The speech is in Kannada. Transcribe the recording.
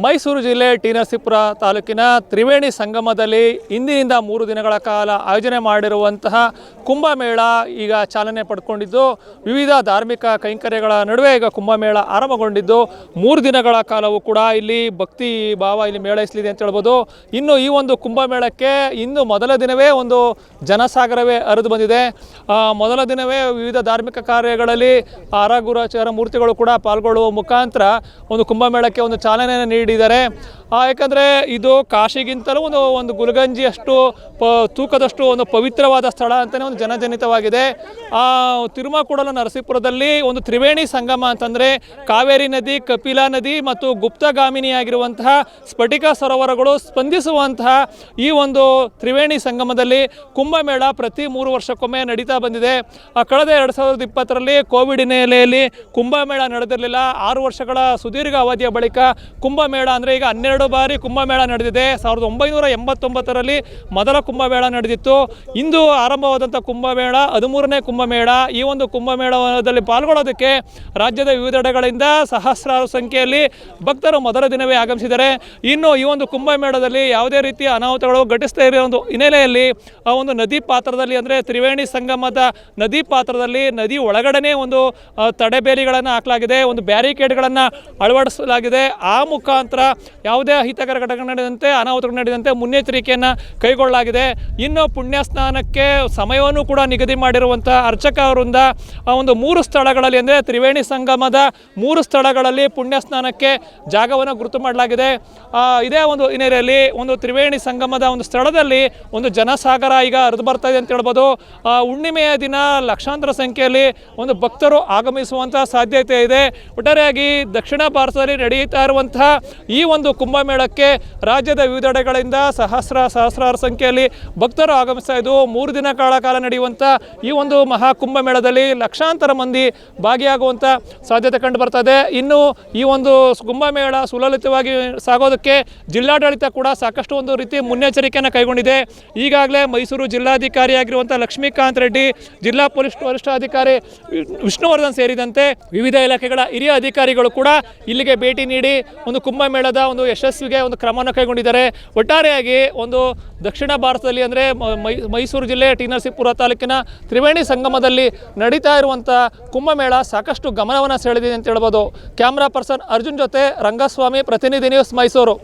ಮೈಸೂರು ಜಿಲ್ಲೆ ಟಿ ನರಸೀಪುರ ತಾಲೂಕಿನ ತ್ರಿವೇಣಿ ಸಂಗಮದಲ್ಲಿ ಇಂದಿನಿಂದ ಮೂರು ದಿನಗಳ ಕಾಲ ಆಯೋಜನೆ ಮಾಡಿರುವಂತಹ ಕುಂಭಮೇಳ ಈಗ ಚಾಲನೆ ಪಡ್ಕೊಂಡಿದ್ದು, ವಿವಿಧ ಧಾರ್ಮಿಕ ಕೈಂಕರ್ಯಗಳ ನಡುವೆ ಈಗ ಕುಂಭಮೇಳ ಆರಂಭಗೊಂಡಿದ್ದು, ಮೂರು ದಿನಗಳ ಕಾಲವೂ ಕೂಡ ಇಲ್ಲಿ ಭಕ್ತಿ ಭಾವ ಇಲ್ಲಿ ಮೇಳೈಸಲಿದೆ ಅಂತ ಹೇಳ್ಬೋದು. ಇನ್ನು ಈ ಒಂದು ಕುಂಭಮೇಳಕ್ಕೆ ಇನ್ನು ಮೊದಲ ದಿನವೇ ಒಂದು ಜನಸಾಗರವೇ ಹರಿದು ಬಂದಿದೆ. ಮೊದಲ ದಿನವೇ ವಿವಿಧ ಧಾರ್ಮಿಕ ಕಾರ್ಯಗಳಲ್ಲಿ ಆರಾಗುರಾಚಾರ ಮೂರ್ತಿಗಳು ಕೂಡ ಪಾಲ್ಗೊಳ್ಳುವ ಮುಖಾಂತರ ಒಂದು ಕುಂಭಮೇಳಕ್ಕೆ ಒಂದು ಚಾಲನೆಯನ್ನು ಆ, ಯಾಕಂದರೆ ಇದು ಕಾಶಿಗಿಂತಲೂ ಒಂದು ಒಂದು ಗುಲ್ಗಂಜಿಯಷ್ಟು ಪ ತೂಕದಷ್ಟು ಒಂದು ಪವಿತ್ರವಾದ ಸ್ಥಳ ಅಂತಲೇ ಒಂದು ಜನಜನಿತವಾಗಿದೆ. ಆ ತಿರುಮಕೂಡಲ ನರಸೀಪುರದಲ್ಲಿ ಒಂದು ತ್ರಿವೇಣಿ ಸಂಗಮ ಅಂತಂದರೆ ಕಾವೇರಿ ನದಿ ಕಪಿಲಾ ನದಿ ಮತ್ತು ಗುಪ್ತಗಾಮಿನಿಯಾಗಿರುವಂತಹ ಸ್ಫಟಿಕ ಸರೋವರಗಳು ಸ್ಪಂದಿಸುವಂತಹ ಈ ಒಂದು ತ್ರಿವೇಣಿ ಸಂಗಮದಲ್ಲಿ ಕುಂಭಮೇಳ ಪ್ರತಿ ಮೂರು ವರ್ಷಕ್ಕೊಮ್ಮೆ ನಡೀತಾ ಬಂದಿದೆ. ಕಳೆದ ಎರಡು ಸಾವಿರದ ಇಪ್ಪತ್ತರಲ್ಲಿ ಕೋವಿಡ್ ಹಿನ್ನೆಲೆಯಲ್ಲಿ ಕುಂಭಮೇಳ ನಡೆದಿರಲಿಲ್ಲ. ಆರು ವರ್ಷಗಳ ಸುದೀರ್ಘ ಅವಧಿಯ ಬಳಿಕ ಕುಂಭಮೇಳ ಅಂದರೆ ಈಗ ಹನ್ನೆರಡು ಬಾರಿ ಕುಂಭಮೇಳ ನಡೆದಿದೆ. ಸಾವಿರದ ಒಂಬೈನೂರ ಎಂಬತ್ತೊಂಬತ್ತರಲ್ಲಿ ಮೊದಲ ಕುಂಭಮೇಳ ನಡೆದಿತ್ತು. ಇಂದು ಆರಂಭವಾದಂಥ ಕುಂಭಮೇಳ, ಹದಿಮೂರನೇ ಕುಂಭಮೇಳ. ಈ ಒಂದು ಕುಂಭಮೇಳದಲ್ಲಿ ಪಾಲ್ಗೊಳ್ಳೋದಕ್ಕೆ ರಾಜ್ಯದ ವಿವಿಧೆಡೆಗಳಿಂದ ಸಹಸ್ರಾರು ಸಂಖ್ಯೆಯಲ್ಲಿ ಭಕ್ತರು ಮೊದಲ ದಿನವೇ ಆಗಮಿಸಿದ್ದಾರೆ. ಇನ್ನು ಈ ಒಂದು ಕುಂಭಮೇಳದಲ್ಲಿ ಯಾವುದೇ ರೀತಿಯ ಅನಾಹುತಗಳು ಘಟಿಸ್ತಾ ಇರೋ ಒಂದು ಹಿನ್ನೆಲೆಯಲ್ಲಿ ಆ ಒಂದು ನದಿ ಪಾತ್ರದಲ್ಲಿ ಅಂದರೆ ತ್ರಿವೇಣಿ ಸಂಗಮದ ನದಿ ಪಾತ್ರದಲ್ಲಿ ನದಿ ಒಳಗಡೆನೇ ಒಂದು ತಡೆಬೇಲಿಗಳನ್ನು ಹಾಕಲಾಗಿದೆ. ಒಂದು ಬ್ಯಾರಿಕೇಡ್ಗಳನ್ನು ಅಳವಡಿಸಲಾಗಿದೆ. ಆ ಮುಖಾಂತರ ಯಾವುದೇ ಅಹಿತಕರ ಘಟನೆ ನಡೆದಂತೆ, ಅನಾಹುತಗಳು ನಡೆದಂತೆ ಮುನ್ನೆಚ್ಚರಿಕೆಯನ್ನು ಕೈಗೊಳ್ಳಲಾಗಿದೆ. ಇನ್ನು ಪುಣ್ಯ ಸ್ನಾನಕ್ಕೆ ಸಮಯವನ್ನು ಕೂಡ ನಿಗದಿ ಮಾಡಿರುವಂಥ ಅರ್ಚಕ ಆ ಒಂದು ಮೂರು ಸ್ಥಳಗಳಲ್ಲಿ ಅಂದರೆ ತ್ರಿವೇಣಿ ಸಂಗಮದ ಮೂರು ಸ್ಥಳಗಳಲ್ಲಿ ಪುಣ್ಯ ಸ್ನಾನಕ್ಕೆ ಜಾಗವನ್ನು ಗುರುತು ಮಾಡಲಾಗಿದೆ. ಇದೇ ಒಂದು ಹಿನ್ನೆಲೆಯಲ್ಲಿ ಒಂದು ತ್ರಿವೇಣಿ ಸಂಗಮದ ಒಂದು ಸ್ಥಳದಲ್ಲಿ ಒಂದು ಜನಸಾಗರ ಈಗ ಹರಿದು ಬರ್ತಾ ಇದೆ ಅಂತ ಹೇಳ್ಬೋದು. ಹುಣ್ಣಿಮೆಯ ದಿನ ಲಕ್ಷಾಂತರ ಸಂಖ್ಯೆಯಲ್ಲಿ ಒಂದು ಭಕ್ತರು ಆಗಮಿಸುವಂಥ ಸಾಧ್ಯತೆ ಇದೆ. ಒಟ್ಟಾರೆಯಾಗಿ ದಕ್ಷಿಣ ಭಾರತದಲ್ಲಿ ನಡೆಯುತ್ತಾ ಇರುವಂತಹ ಈ ಒಂದು ಕುಂಭಮೇಳಕ್ಕೆ ರಾಜ್ಯದ ವಿವಿಧೆಡೆಗಳಿಂದ ಸಹಸ್ರ ಸಹಸ್ರಾರು ಸಂಖ್ಯೆಯಲ್ಲಿ ಭಕ್ತರು ಆಗಮಿಸ್ತಾ ಇದ್ದು ಮೂರು ದಿನ ಕಾಲ ಕಾಲ ನಡೆಯುವಂಥ ಈ ಒಂದು ಮಹಾ ಕುಂಭಮೇಳದಲ್ಲಿ ಲಕ್ಷಾಂತರ ಮಂದಿ ಭಾಗಿಯಾಗುವಂಥ ಸಾಧ್ಯತೆ ಕಂಡು ಬರ್ತದೆ ಇನ್ನು ಈ ಒಂದು ಕುಂಭಮೇಳ ಸುಲಲಿತವಾಗಿ ಸಾಗೋದಕ್ಕೆ ಜಿಲ್ಲಾಡಳಿತ ಕೂಡ ಸಾಕಷ್ಟು ಒಂದು ರೀತಿ ಮುನ್ನೆಚ್ಚರಿಕೆಯನ್ನು ಕೈಗೊಂಡಿದೆ. ಈಗಾಗಲೇ ಮೈಸೂರು ಜಿಲ್ಲಾಧಿಕಾರಿಯಾಗಿರುವಂಥ ಲಕ್ಷ್ಮೀಕಾಂತ್ ರೆಡ್ಡಿ, ಜಿಲ್ಲಾ ಪೊಲೀಸ್ ವರಿಷ್ಠಾಧಿಕಾರಿ ವಿಷ್ಣುವರ್ಧನ್ ಸೇರಿದಂತೆ ವಿವಿಧ ಇಲಾಖೆಗಳ ಹಿರಿಯ ಅಧಿಕಾರಿಗಳು ಕೂಡ ಇಲ್ಲಿಗೆ ಭೇಟಿ ನೀಡಿ ಒಂದು ಕುಂಭಮೇಳದ ಒಂದು ಯಶಸ್ವಿಗೆ ಒಂದು ಕ್ರಮವನ್ನು ಕೈಗೊಂಡಿದ್ದಾರೆ. ಒಟ್ಟಾರೆಯಾಗಿ ಒಂದು ದಕ್ಷಿಣ ಭಾರತದಲ್ಲಿ ಅಂದರೆ ಮೈಸೂರು ಜಿಲ್ಲೆ ಟಿ ನರಸೀಪುರ ತಾಲೂಕಿನ ತ್ರಿವೇಣಿ ಸಂಗಮದಲ್ಲಿ ನಡೀತಾ ಇರುವಂಥ ಕುಂಭಮೇಳ ಸಾಕಷ್ಟು ಗಮನವನ್ನು ಸೆಳೆದಿದೆ ಅಂತ ಹೇಳ್ಬೋದು. ಕ್ಯಾಮ್ರಾ ಪರ್ಸನ್ ಅರ್ಜುನ್ ಜೊತೆ ರಂಗಸ್ವಾಮಿ, ಪ್ರತಿನಿಧಿ ನ್ಯೂಸ್ ಮೈಸೂರು.